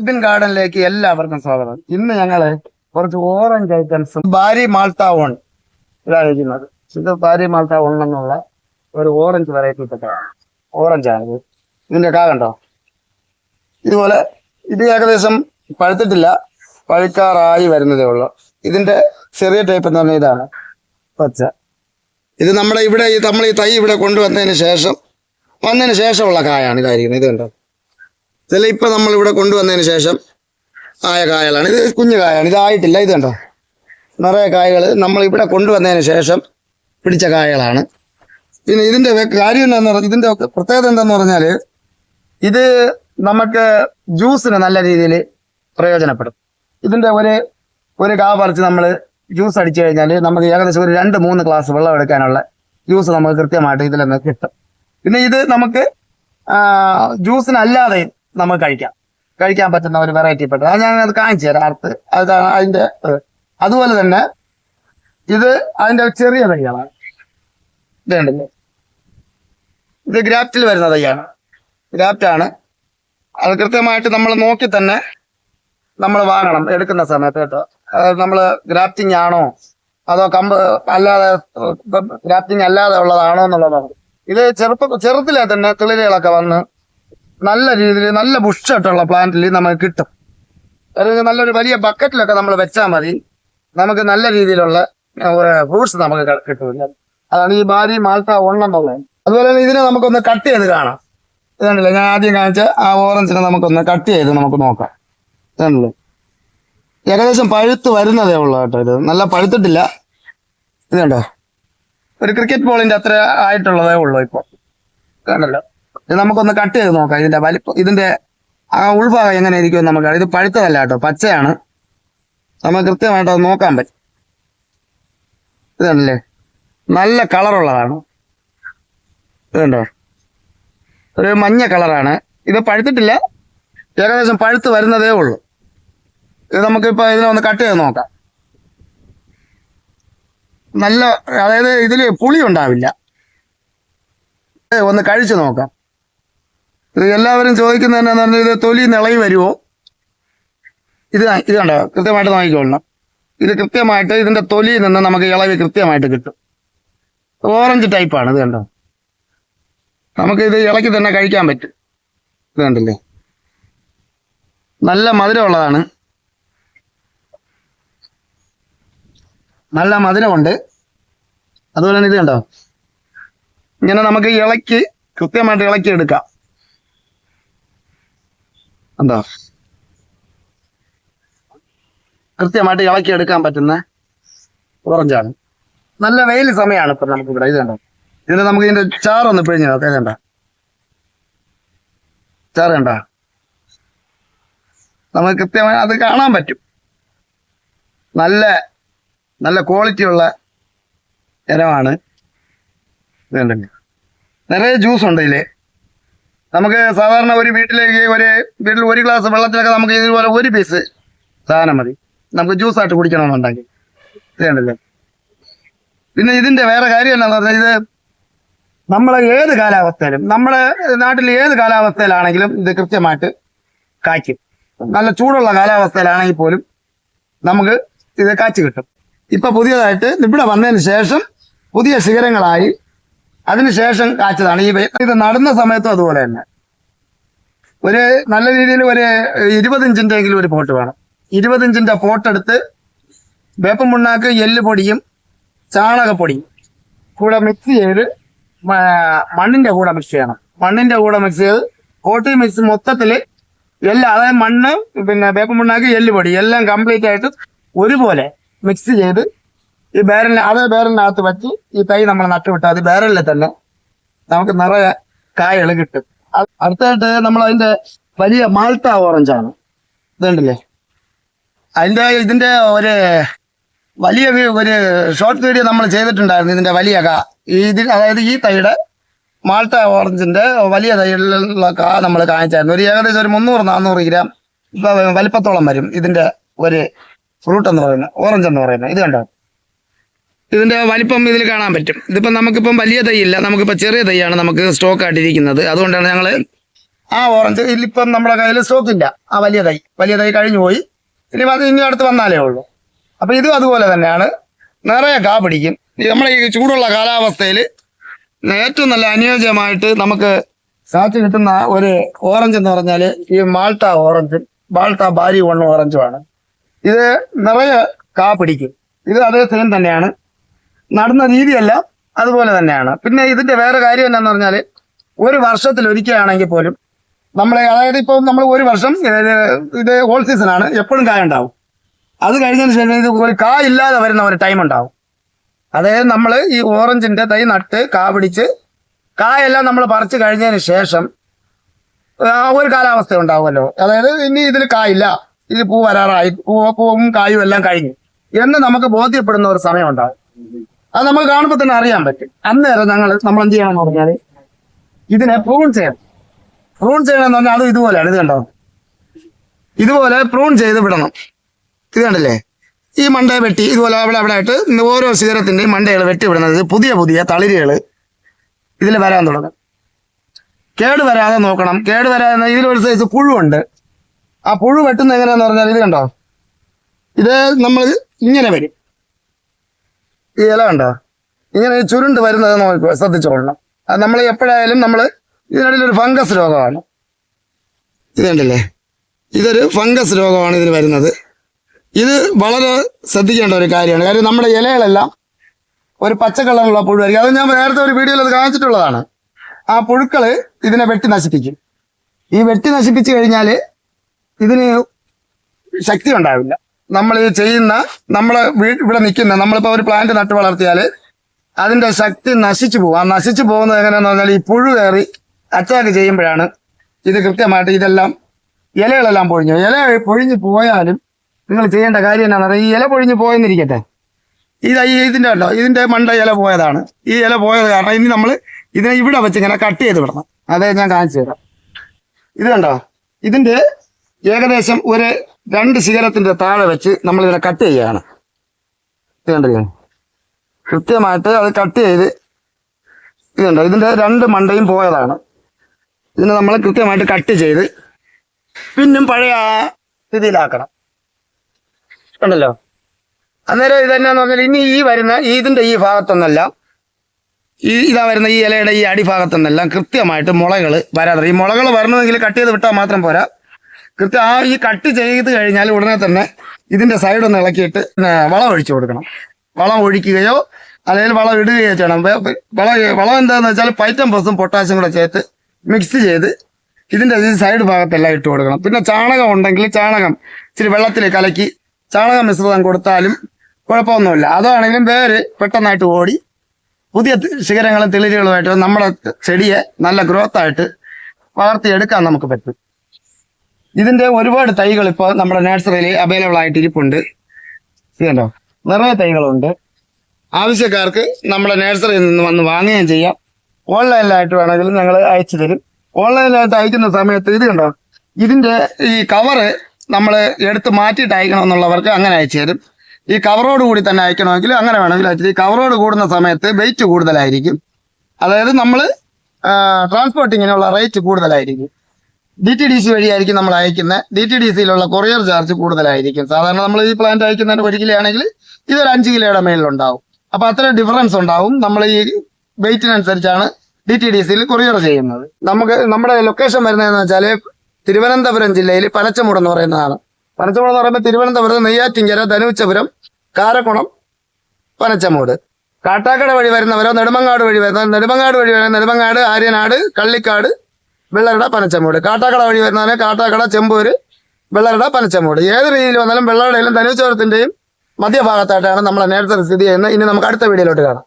Indian ഗാർഡനിലേക്ക് എല്ലാവർക്കും സ്വാഗതം. ഇന്ന് ഞങ്ങൾ കുറച്ച് ഓറഞ്ച് ഐറ്റംസ് ബാരി മാൾട്ടാവോൺ ഇതായിരിക്കുന്നത് ഇത് ബാരി മാൾട്ടാവോൺ എന്നുള്ള ഒരു ഓറഞ്ച് വെറൈറ്റി ഓറഞ്ച് ആണിത് ഇതിന്റെ കാ കണ്ടോ? ഇതുപോലെ ഇത് ഏകദേശം പഴുത്തിട്ടില്ല. പഴുക്കാറായി വരുന്നതേ ഉള്ളൂ. ഇതിന്റെ ചെറിയ ടൈപ്പ് എന്ന് പറഞ്ഞാൽ ഇതാണ് പച്ച. ഇത് നമ്മുടെ ഇവിടെ നമ്മൾ ഈ തൈ ഇവിടെ കൊണ്ടുവന്നതിന് ശേഷം വന്നതിന് ശേഷമുള്ള കായാണ് ഇതായിരിക്കുന്നത്. ഇത് കണ്ടോ? ഇതെല്ലാം ഇപ്പൊ നമ്മൾ ഇവിടെ കൊണ്ടുവന്നതിന് ശേഷം ആയ കായകളാണ് ഇത് കുഞ്ഞു കായാണ്. ഇതായിട്ടില്ല. ഇത് കണ്ടോ? നിറയെ കായകൾ നമ്മൾ ഇവിടെ കൊണ്ടുവന്നതിന് ശേഷം പിടിച്ച കായകളാണ്. പിന്നെ ഇതിന്റെ കാര്യം എന്താന്ന് പറഞ്ഞാൽ ഇതിന്റെ പ്രത്യേകത എന്താന്ന് പറഞ്ഞാൽ ഇത് നമുക്ക് ജ്യൂസിന് നല്ല രീതിയിൽ പ്രയോജനപ്പെടും. ഇതിന്റെ ഒരു ഒരു കാ പറിച്ച് നമ്മൾ ജ്യൂസ് അടിച്ചു കഴിഞ്ഞാൽ നമുക്ക് ഏകദേശം ഒരു രണ്ട് മൂന്ന് ഗ്ലാസ് വെള്ളം എടുക്കാനുള്ള ജ്യൂസ് നമുക്ക് കൃത്യമായിട്ട് ഇതിൽ നിന്ന് കിട്ടും. പിന്നെ ഇത് നമുക്ക് ജ്യൂസിനല്ലാതെയും ജ്യൂസിനല്ലാതെ നമുക്ക് കഴിക്കാം. കഴിക്കാൻ പറ്റുന്ന ഒരു വെറൈറ്റി പെട്ടത് അത് ഞാൻ അത് കാണിച്ചു തരാം അടുത്ത്. അതാണ് അതിന്റെ അതുപോലെ തന്നെ ഇത് അതിന്റെ ചെറിയ തൈകളാണ്. ഇത് കണ്ടില്ലേ? ഇത് ഗ്രാഫ്റ്റിൽ വരുന്ന തൈയാണ്. ഗ്രാഫ്റ്റാണ് അത് കൃത്യമായിട്ട് നമ്മൾ നോക്കി തന്നെ നമ്മൾ വാങ്ങണം എടുക്കുന്ന സമയത്ത് കേട്ടോ. നമ്മൾ ഗ്രാഫ്റ്റിംഗ് ആണോ? അതോ കമ്പ് അല്ലാതെ ഗ്രാഫ്റ്റിംഗ് അല്ലാതെ ഉള്ളതാണോ എന്നുള്ളതാണ്. ഇത് ചെറുപ്പ ചെറുത്തിലെ തന്നെ കിളികളൊക്കെ വന്ന് നല്ല രീതിയിൽ നല്ല ബുഷായിട്ടുള്ള പ്ലാന്റിൽ നമുക്ക് കിട്ടും. അതായത് നല്ലൊരു വലിയ ബക്കറ്റിലൊക്കെ നമ്മൾ വെച്ചാൽ മതി. നമുക്ക് നല്ല രീതിയിലുള്ള ഫ്രൂട്ട്സ് നമുക്ക് കിട്ടും. അതാണ് ഈ ബാരി മാൾട്ട എന്നുള്ളത് അതുപോലെ തന്നെ ഇതിനെ നമുക്കൊന്ന് കട്ട് ചെയ്ത് കാണാം. ഇതാണല്ലേ ഞാൻ ആദ്യം കാണിച്ച ആ ഓറഞ്ചിനെ നമുക്കൊന്ന് കട്ട് ചെയ്ത് നമുക്ക് നോക്കാം. ഇതാണല്ലേ ഏകദേശം പഴുത്ത് വരുന്നതേ ഉള്ളൂ കേട്ടോ ഇത്. നല്ല പഴുത്തിട്ടില്ല. ഇതുണ്ടോ? ഒരു ക്രിക്കറ്റ് ബോളിന്റെ അത്ര ആയിട്ടുള്ളതേ ഉള്ളൂ ഇപ്പൊ. കണ്ടല്ലോ ഇത് നമുക്കൊന്ന് കട്ട് ചെയ്ത് നോക്കാം. ഇതിന്റെ വലിപ്പം ഇതിന്റെ ആ ഉൾഭാഗം എങ്ങനെ ഇരിക്കും നമുക്ക് ഇത് പഴുത്തതല്ല കേട്ടോ പച്ചയാണ്. നമുക്ക് കൃത്യമായിട്ട് അത് നോക്കാൻ പറ്റും. ഇതാണല്ലേ നല്ല കളറുള്ളതാണ് ഇതുണ്ടോ? ഒരു മഞ്ഞ കളറാണ് ഇത് പഴുത്തിട്ടില്ല. ഏകദേശം പഴുത്ത് വരുന്നതേ ഉള്ളൂ. ഇത് നമുക്കിപ്പോ ഇതിനെ ഒന്ന് കട്ട് ചെയ്ത് നോക്കാം. നല്ല അതായത് ഇതിൽ പുളി ഉണ്ടാവില്ല. ഒന്ന് കഴിച്ചു നോക്കാം. ഇത് എല്ലാവരും ചോദിക്കുന്നത് എന്നാന്ന് പറഞ്ഞാൽ ഇത് തൊലി നിളയി വരുമോ ഇത് ഇത് കണ്ടോ? കൃത്യമായിട്ട് നോക്കിക്കൊള്ളണം ഇത് കൃത്യമായിട്ട് ഇതിന്റെ തൊലിയിൽ നിന്ന് നമുക്ക് ഇളവി കൃത്യമായിട്ട് കിട്ടും. ഓറഞ്ച് ടൈപ്പാണ് ഇത് കണ്ടോ? നമുക്ക് ഇത് ഇളക്കി തന്നെ കഴിക്കാൻ പറ്റും. ഇത് കണ്ടില്ലേ? നല്ല മധുരമുള്ളതാണ്. നല്ല മധുരമുണ്ട്. അതുപോലെ തന്നെ ഇത് കണ്ടോ? ഇങ്ങനെ നമുക്ക് ഇളക്കി കൃത്യമായിട്ട് ഇളക്കി എടുക്കാം എന്താ? കൃത്യമായിട്ട് ഇളക്കി എടുക്കാൻ പറ്റുന്ന ഓറഞ്ചാണ്. നല്ല വെയിൽ സമയമാണ് ഇപ്പൊ നമുക്ക് ഇവിടെ ഇത് കണ്ടോ? ഇതിന് നമുക്ക് ഇതിന്റെ ചാറൊന്ന് പിഴിഞ്ഞ നോക്കാം. ചാറ് കണ്ട? നമുക്ക് കൃത്യമായി അത് കാണാൻ പറ്റും. നല്ല നല്ല ക്വാളിറ്റി ഉള്ള ഇനമാണ്. ഇത് കണ്ടില്ലേ? നിറയെ ജ്യൂസ് ഉണ്ട് ഇതിൽ. നമുക്ക് സാധാരണ ഒരു വീട്ടിലേക്ക് ഒരു വീട്ടിൽ ഒരു ഗ്ലാസ് വെള്ളത്തിലൊക്കെ നമുക്ക് ഇതുപോലെ ഒരു പീസ് സാധനം മതി. നമുക്ക് ജ്യൂസ് ആയിട്ട് കുടിക്കണമെന്നുണ്ടെങ്കിൽ. ഇതേണ്ടല്ലേ പിന്നെ ഇതിന്റെ വേറെ കാര്യം എന്താണെന്ന് പറഞ്ഞാൽ ഇത് നമ്മളെ ഏത് കാലാവസ്ഥയിലും നമ്മുടെ നാട്ടിൽ ഏത് കാലാവസ്ഥയിലാണെങ്കിലും ഇത് കൃത്യമായിട്ട് കായ്ക്കും. നല്ല ചൂടുള്ള കാലാവസ്ഥയിലാണെങ്കിൽ പോലും നമുക്ക് ഇത് കാച്ചു കിട്ടും. ഇപ്പൊ പുതിയതായിട്ട് ഇവിടെ വന്നതിന് ശേഷം പുതിയ ശിഖരങ്ങളായി അതിനുശേഷം കാച്ചതാണ്. ഈ ഇത് നടുന്ന സമയത്തും അതുപോലെ തന്നെ. ഒരു നല്ല രീതിയിൽ ഒരു ഇരുപത് ഇഞ്ചിന്റെ എങ്കിലും ഒരു പോട്ട് വേണം. ഇരുപത് ഇഞ്ചിന്റെ പോട്ടെടുത്ത് വേപ്പം മുണ്ണാക്ക് എല്ല് പൊടിയും ചാണകപ്പൊടിയും കൂടെ മിക്സ് ചെയ്ത് മണ്ണിന്റെ കൂടെ മിക്സ് ചെയ്യണം. മണ്ണിന്റെ കൂടെ മിക്സ് ചെയ്ത് പോട്ടി മിക്സ് മൊത്തത്തിൽ എല്ലാം അതായത് മണ്ണ് പിന്നെ വേപ്പം മുണ്ണാക്ക് എല്ല് പൊടി എല്ലാം കംപ്ലീറ്റ് ആയിട്ട് ഒരുപോലെ മിക്സ് ചെയ്ത് ഈ ബാരലിന് അതേ ബാരലിനകത്ത് വെച്ച് ഈ തൈ നമ്മൾ നട്ടുവിട്ടാൽ അത് ബാരലിൽ തന്നെ നമുക്ക് നിറയെ കായകൾ കിട്ടും. അടുത്തായിട്ട് നമ്മൾ അതിന്റെ വലിയ മാൾട്ട ഓറഞ്ചാണ് ഇതുണ്ടല്ലേ? അതിന്റെ ഇതിന്റെ ഒരു വലിയ ഒരു ഷോർട്ട് വീഡിയോ നമ്മൾ ചെയ്തിട്ടുണ്ടായിരുന്നു. ഇതിന്റെ വലിയ കാ. ഈ ഇതിൽ അതായത് ഈ തൈയുടെ മാൾട്ട ഓറഞ്ചിന്റെ വലിയ തൈയിലുള്ള കാ നമ്മൾ കാണിച്ചായിരുന്നു. ഒരു ഏകദേശം ഒരു മുന്നൂറ് നാന്നൂറ് ഗ്രാം ഇപ്പൊ വലിപ്പത്തോളം വരും ഇതിന്റെ ഒരു ഫ്രൂട്ട് എന്ന് പറയുന്നത് ഓറഞ്ച് എന്ന് പറയുന്നത് ഇത് കണ്ടോ? ഇതിന്റെ വലിപ്പം ഇതിൽ കാണാൻ പറ്റും. ഇതിപ്പം നമുക്കിപ്പം വലിയ തൈയില്ല നമുക്കിപ്പോൾ ചെറിയ തൈയാണ് നമുക്ക് സ്റ്റോക്ക് ആയിട്ടിരിക്കുന്നത്. അതുകൊണ്ടാണ് ഞങ്ങൾ ആ ഓറഞ്ച് ഇതിലിപ്പം നമ്മുടെ കയ്യിൽ സ്റ്റോക്ക് ഇല്ല. ആ വലിയ തൈ. വലിയ തൈ കഴിഞ്ഞു പോയി. ഇനി അത് ഇനി അടുത്ത് വന്നാലേ ഉള്ളൂ. അപ്പം ഇതും അതുപോലെ തന്നെയാണ്. നിറയെ കാ പിടിക്കും. നമ്മുടെ ഈ ചൂടുള്ള കാലാവസ്ഥയിൽ ഏറ്റവും നല്ല അനുയോജ്യമായിട്ട് നമുക്ക് കാറ്റ് കിട്ടുന്ന ഒരു ഓറഞ്ച് എന്ന് പറഞ്ഞാൽ ഈ മാൾട്ട ഓറഞ്ച് മാൾട്ട ബാരി വൺ ഓറഞ്ചുമാണ് ഇത് നിറയെ കാ പിടിക്കും. ഇത് അതേ സെയിം തന്നെയാണ്. നടുന്ന രീതിയല്ല. അതുപോലെ തന്നെയാണ്. പിന്നെ ഇതിന്റെ വേറെ കാര്യം എന്താന്ന് പറഞ്ഞാൽ ഒരു വർഷത്തിൽ ഒരിക്കലാണെങ്കിൽ പോലും നമ്മളെ അതായത് ഇപ്പം നമ്മൾ ഒരു വർഷം ഇത് ഹോൾ സീസൺ ആണ്. എപ്പോഴും കായ ഉണ്ടാവും. അത് കഴിഞ്ഞതിന് ശേഷം ഇത് ഒരു കാ ഇല്ലാതെ വരുന്ന ഒരു ടൈം ഉണ്ടാവും. അതായത് നമ്മൾ ഈ ഓറഞ്ചിന്റെ തൈ നട്ട് കാ പിടിച്ച് കായെല്ലാം നമ്മൾ പറിച്ചു കഴിഞ്ഞതിന് ശേഷം ഒരു കാലാവസ്ഥ ഉണ്ടാവുമല്ലോ. അതായത് ഇനി ഇതിൽ കായില്ല. ഇത് പൂ വരാറായി. പൂവും കായും എല്ലാം കഴിഞ്ഞു. എന്ന് നമുക്ക് ബോധ്യപ്പെടുന്ന ഒരു സമയം ഉണ്ടാവും. അത് നമുക്ക് കാണുമ്പോൾ തന്നെ അറിയാൻ പറ്റും. അന്നേരം ഞങ്ങൾ നമ്മൾ എന്ത് ചെയ്യണമെന്ന് പറഞ്ഞാൽ ഇതിനെ പ്രൂൺ ചെയ്യണം. പ്രൂൺ ചെയ്യണം എന്ന് പറഞ്ഞാൽ അത് ഇതുപോലെയാണ്. ഇത് കണ്ടോ? ഇതുപോലെ പ്രൂൺ ചെയ്ത് വിടണം. ഇത് കണ്ടല്ലേ? ഈ മണ്ടയെ വെട്ടി ഇതുപോലെ അവിടെ അവിടെ ആയിട്ട് ഓരോ ശിഖരത്തിന്റെയും മണ്ടകൾ വെട്ടി വിടുന്നത് പുതിയ പുതിയ തളിരുകൾ ഇതിൽ വരാൻ തുടങ്ങും. കേട് വരാതെ നോക്കണം. കേട് വരാതെ ഇതിലൊരു സൈസ് പുഴുണ്ട് ആ പുഴു വെട്ടുന്ന എങ്ങനെയാന്ന് പറഞ്ഞാൽ ഇത് കണ്ടോ? ഇത് നമ്മൾ ഇങ്ങനെ വരും. ഈ ഇല കണ്ടോ? ഇങ്ങനെ ഈ ചുരുണ്ട് വരുന്നത് നോക്കുക ശ്രദ്ധിച്ചോളണം. അത് നമ്മൾ എപ്പോഴായാലും നമ്മൾ ഇതിനിടയിൽ ഒരു ഫംഗസ് രോഗമാണ്. ഇത് കണ്ടില്ലേ? ഇതൊരു ഫംഗസ് രോഗമാണ് ഇതിന് വരുന്നത്. ഇത് വളരെ ശ്രദ്ധിക്കേണ്ട ഒരു കാര്യമാണ്. കാര്യം നമ്മുടെ ഇലകളെല്ലാം ഒരു പച്ച പുഴുവായിരിക്കും. അത് ഞാൻ നേരത്തെ ഒരു വീഡിയോയിൽ അത് കാണിച്ചിട്ടുള്ളതാണ്. ആ പുഴുക്കൾ ഇതിനെ വെട്ടി നശിപ്പിക്കും. ഈ വെട്ടി നശിപ്പിച്ചു കഴിഞ്ഞാൽ ഇതിന് ശക്തി ഉണ്ടാവില്ല. നമ്മൾ ഇത് ചെയ്യുന്ന നമ്മൾ ഇവിടെ നിൽക്കുന്ന നമ്മളിപ്പോൾ ഒരു പ്ലാന്റ് നട്ട് വളർത്തിയാൽ അതിന്റെ ശക്തി നശിച്ചു പോകും. ആ നശിച്ചു പോകുന്നത് എങ്ങനെയാന്ന് പറഞ്ഞാൽ ഈ പുഴു കയറി അറ്റാക്ക് ചെയ്യുമ്പോഴാണ് ഇത് കൃത്യമായിട്ട് ഇതെല്ലാം ഇലകളെല്ലാം പൊഴിഞ്ഞു. ഇല പൊഴിഞ്ഞു പോയാലും നിങ്ങൾ ചെയ്യേണ്ട കാര്യം പറഞ്ഞാൽ ഈ ഇല പൊഴിഞ്ഞു പോയെന്നിരിക്കട്ടെ. ഇത് ഈ ഇതിന്റെ ഉണ്ടോ ഇതിന്റെ മണ്ട ഇല പോയതാണ്. ഈ ഇല പോയത് കാരണം ഇനി നമ്മൾ ഇതിനെ ഇവിടെ വെച്ച് ഇങ്ങനെ കട്ട് ചെയ്ത് വിടണം. അതെ ഞാൻ കാണിച്ചു തരാം. ഇത് കണ്ടോ? ഇതിന്റെ ഏകദേശം ഒരു രണ്ട് ശിഖരത്തിന്റെ താഴെ വെച്ച് നമ്മൾ ഇതിനെ കട്ട് ചെയ്യുകയാണ് കൃത്യമായിട്ട് അത് കട്ട് ചെയ്ത് ഇതുണ്ട് ഇതിന്റെ രണ്ട് മണ്ടയും പോയതാണ്. ഇതിനെ നമ്മൾ കൃത്യമായിട്ട് കട്ട് ചെയ്ത് പിന്നും പഴയ സ്ഥിതിയിലാക്കണം കണ്ടല്ലോ? അന്നേരം ഇതെന്നാന്ന് പറഞ്ഞാൽ ഇനി ഈ വരുന്ന ഈ ഇതിന്റെ ഈ ഭാഗത്തൊന്നെല്ലാം. ഈ ഇതാ വരുന്ന ഈ ഇലയുടെ ഈ അടിഭാഗത്തുനിന്നെല്ലാം കൃത്യമായിട്ട് മുളകൾ വരാതെ ഈ മുളകൾ വരണമെങ്കിൽ കട്ട് ചെയ്ത് വിട്ടാൽ മാത്രം പോരാ. കൃത്യം ആ ഈ കട്ട് ചെയ്ത് കഴിഞ്ഞാൽ ഉടനെ തന്നെ ഇതിന്റെ സൈഡ് ഒന്ന് ഇളക്കിയിട്ട് വളം ഒഴിച്ചു കൊടുക്കണം. വളം ഒഴിക്കുകയോ അല്ലെങ്കിൽ വളം ഇടുകയോ ചെയ്യണം. വളം വളം എന്താന്ന് വെച്ചാൽ പൈറ്റം ബസും പൊട്ടാസ്യം കൂടെ ചേർത്ത് മിക്സ് ചെയ്ത് ഇതിന്റെ സൈഡ് ഭാഗത്തെല്ലാം ഇട്ട് കൊടുക്കണം. പിന്നെ ചാണകം ഉണ്ടെങ്കിൽ ചാണകം ഇച്ചിരി വെള്ളത്തിൽ കലക്കി ചാണക മിശ്രിതം കൊടുത്താലും കുഴപ്പമൊന്നുമില്ല. അതാണെങ്കിലും വേര് പെട്ടെന്നായിട്ട് ഓടി പുതിയ ശിഖരങ്ങളും തെളിരുകളുമായിട്ട് നമ്മുടെ ചെടിയെ നല്ല ഗ്രോത്തായിട്ട് വളർത്തിയെടുക്കാൻ നമുക്ക് പറ്റും. ഇതിന്റെ ഒരുപാട് തൈകൾ ഇപ്പോൾ നമ്മുടെ നഴ്സറിയിൽ അവൈലബിൾ ആയിട്ട് ഇരിപ്പുണ്ട് ഇത് കണ്ടോ? നിറയെ തൈകളുണ്ട്. ആവശ്യക്കാർക്ക് നമ്മുടെ നഴ്സറിയിൽ നിന്ന് വന്ന് വാങ്ങുകയും ചെയ്യാം. ഓൺലൈനിലായിട്ട് വേണമെങ്കിലും ഞങ്ങൾ അയച്ചു തരും. ഓൺലൈനിലായിട്ട് അയക്കുന്ന സമയത്ത് ഇത് കണ്ടോ? ഇതിന്റെ ഈ കവറ് നമ്മൾ എടുത്ത് മാറ്റിയിട്ട് അയക്കണം എന്നുള്ളവർക്ക് അങ്ങനെ അയച്ചു തരും. ഈ കവറോട് കൂടി തന്നെ അയക്കണമെങ്കിൽ അങ്ങനെ വേണമെങ്കിൽ അയച്ചു. ഈ കവറോട് കൂടുന്ന സമയത്ത് വെയിറ്റ് കൂടുതലായിരിക്കും. അതായത് നമ്മൾ ട്രാൻസ്പോർട്ടിങ്ങിനുള്ള റേറ്റ് കൂടുതലായിരിക്കും. ഡി ടി ഡി സി വഴിയായിരിക്കും നമ്മൾ അയക്കുന്നത് ഡി ടി ഡി സിയിലുള്ള കൊറിയർ ചാർജ് കൂടുതലായിരിക്കും. സാധാരണ നമ്മൾ ഈ പ്ലാന്റ് അയക്കുന്നതിന് ഒരു കിലോ ആണെങ്കിൽ ഇതൊരു അഞ്ച് കിലോയുടെ മേളിലുണ്ടാവും. അപ്പൊ അത്ര ഡിഫറൻസ് ഉണ്ടാവും. നമ്മൾ ഈ വെയിറ്റിനനുസരിച്ചാണ് ഡി ടി ഡി സിയിൽ കൊറിയർ ചെയ്യുന്നത്. നമുക്ക് നമ്മുടെ ലൊക്കേഷൻ വരുന്നതെന്ന് വെച്ചാൽ തിരുവനന്തപുരം ജില്ലയിൽ പനച്ചമൂട് എന്ന് പറയുന്നതാണ്. പനച്ചമൂട് എന്ന് പറയുമ്പോൾ തിരുവനന്തപുരം നെയ്യാറ്റിങ്കര ധനുച്ചപുരം കാരക്കുളം പനച്ചമൂട്. കാട്ടാക്കട വഴി വരുന്നവരോ നെടുമങ്ങാട് വഴി വരുന്ന നെടുമങ്ങാട് വഴി വരുന്ന നെടുമങ്ങാട് ആര്യനാട് കള്ളിക്കാട് വെള്ളറട പനച്ചമൂട്. കാട്ടാക്കട വഴി വരുന്നവരെ കാട്ടാക്കട ചെമ്പൂര് വെള്ളരട പനച്ചമൂട്. ഏത് രീതിയിൽ വന്നാലും വെള്ളരടയിലും ധനുച്ചോരത്തിന്റെയും മധ്യഭാഗത്തായിട്ടാണ് നമ്മളെ നേരത്തെ സ്ഥിതി ചെയ്യുന്നത്. ഇനി നമുക്ക് അടുത്ത വീഡിയോയിലോട്ട് കാണാം.